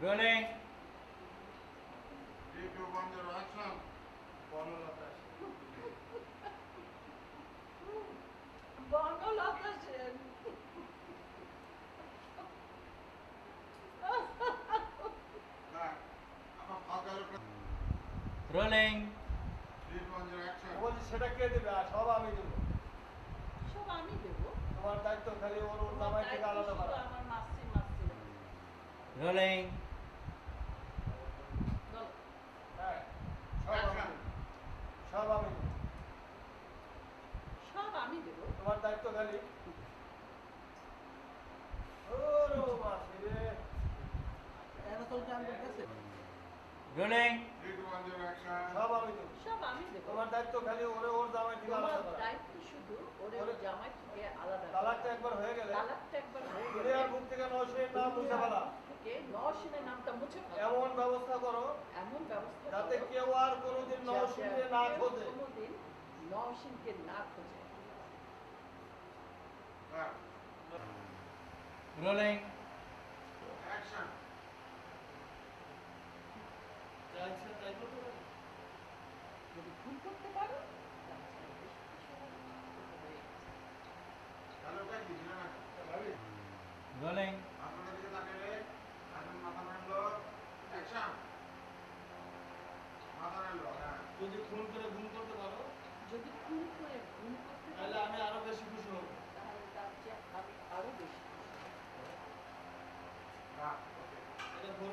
Rolling. Three, two, one, zero, action. Banalata Banalata Sen action. বলছি সেটা কে দেবে আর সব আমি দেবো সব আমি দেবো তোমার দায়িত্ব খালি ওর ওর জামাই থেকে আলাদা করা আমার মাসি মাসি Rolling. বলো, হ্যাঁ সব আমি দেবো। সব আমি দেবো সব আমি দেবো তোমার দায়িত্ব খালি ওরে মাসি রে Rolling. Three, two, one, zero, action. সব আমি দেবো তোমার দায়িত্ব খালি। ওরে ওর জামাই থেকে আলাদা দায়িত্ব শুধু ওরে জামাই থেকে আলাদা তালাকটা একবার হয়ে গেলে তালাকটা একবার হয়ে গেলে মুখ থেকে নশীর নাম মুছে ফেলা নওশিনের নামটা মুছে ফেলো। এমন ব্যবস্থা করো এমন ব্যবস্থা যাতে কেউ আর কোনোদিন নশীকে না খোঁজে। কোনোদিন নওশিনকে না খোঁজে। Rolling. Action. যা ইচ্ছা তাই করতে পারো। যদি ভুল করতে পারো Rolling. আপনাদের দিকে তাকাইলে, এখন মাথা নাড়লো। Action. মাথা নাড়লো। যদি খুন করে গুম করতে Wow.